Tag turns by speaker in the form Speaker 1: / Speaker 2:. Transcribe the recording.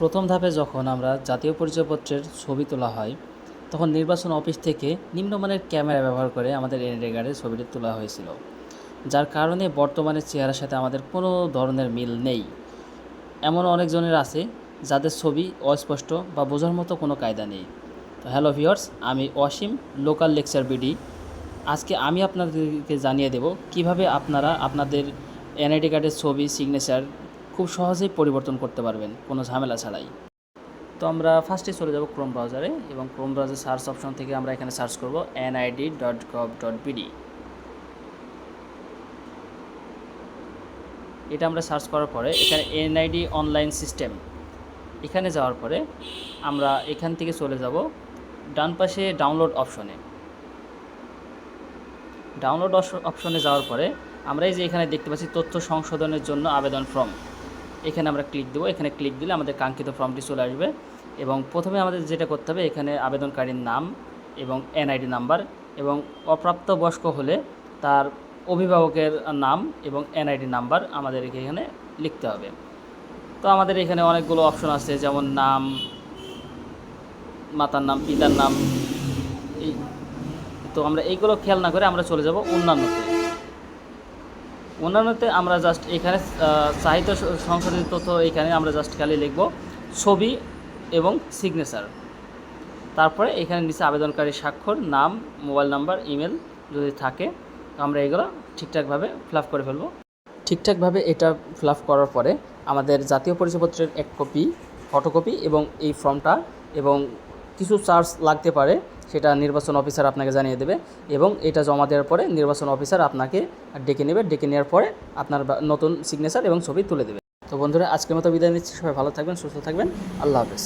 Speaker 1: প্রথম ধাপে যখন আমরা জাতীয় পরিচয়পত্রের ছবি তোলা হয়, তখন নির্বাচন অফিস থেকে নিম্নমানের ক্যামেরা ব্যবহার করে আমাদের কার্ডের ছবিটি তোলা হয়েছিল। যার কারণে বর্তমানে চেহারার সাথে আমাদের কোনো ধরনের মিল নেই। এমন অনেকজনের আছে যাদের ছবি অস্পষ্ট বা বোঝার মতো কোনো কায়দা নেই। তো হ্যালো ভিওর্স আমি অসীম, লোকাল লেকচার বিডি। আজকে আমি আপনাদেরকে জানিয়ে দেব কীভাবে আপনারা আপনাদের এনআইডি কার্ডের ছবি সিগনেচার খুব সহজেই পরিবর্তন করতে পারবেন, কোনো ঝামেলা ছাড়াই। তো আমরা ফার্স্টে চলে যাব ক্রোম ব্রাউজারে এবং ক্রোম ব্রাউজার সার্চ অপশন থেকে আমরা এখানে সার্চ করব NID dot gov dot BD এটা আমরা সার্চ করার পরে এখানে এনআইডি অনলাইন সিস্টেম এখানে যাওয়ার পরে আমরা এখান থেকে চলে যাব ডান পাশে ডাউনলোড অপশনে ডাউনলোড অপশনে যাওয়ার পরে আমরা এই যে এখানে দেখতে পাচ্ছি তথ্য সংশোধনের জন্য আবেদন ফর্ম এখানে আমরা ক্লিক দেবো। এখানে ক্লিক দিলে আমাদের কাঙ্ক্ষিত ফর্মটি চলে আসবে এবং প্রথমে আমাদের যেটা করতে হবে, এখানে আবেদনকারীর নাম এবং এনআইডি নাম্বার এবং অপ্রাপ্ত বয়স্ক হলে তার অভিভাবকের নাম এবং এনআইডি নাম্বার আমাদের এখানে লিখতে হবে। তো আমাদের এখানে অনেকগুলো অপশন আছে, যেমন নাম, মাতার নাম, পিতার নাম, এই। তো আমরা এইগুলো খেয়াল না করে আমরা চলে যাব অন্যান্যতে। অন্যান্যতে আমরা জাস্ট এখানে আহ, চাহিত স- সংশোধিত তথ্য এখানে আমরা জাস্ট খালি লিখব ছবি এবং সিগনেচার তারপরে এখানে নিচে আবেদনকারী স্বাক্ষর নাম মোবাইল নাম্বার ইমেল যদি থাকে আমরা এগুলো ঠিকঠাকভাবে ফিল করে ফেলব। ঠিকঠাকভাবে এটা ফিল করার পরে আমাদের জাতীয় পরিচয়পত্রের এক কপি ফটোকপি এবং এই ফর্মটা এবং কিছু চার্জ লাগতে পারে সেটা নির্বাচন অফিসার আপনাকে জানিয়ে দেবে এবং এটা জমা দেওয়ার পরে নির্বাচন অফিসার আপনাকে ডেকে নেবে, ডেকে নেওয়ার পরে আপনার নতুন সিগনেচার এবং ছবি তুলে দেবে। তো বন্ধুরা, আজকের মতো বিদায় নিচ্ছি। সবাই ভালো থাকবেন, সুস্থ থাকবেন। আল্লাহ হাফেজ।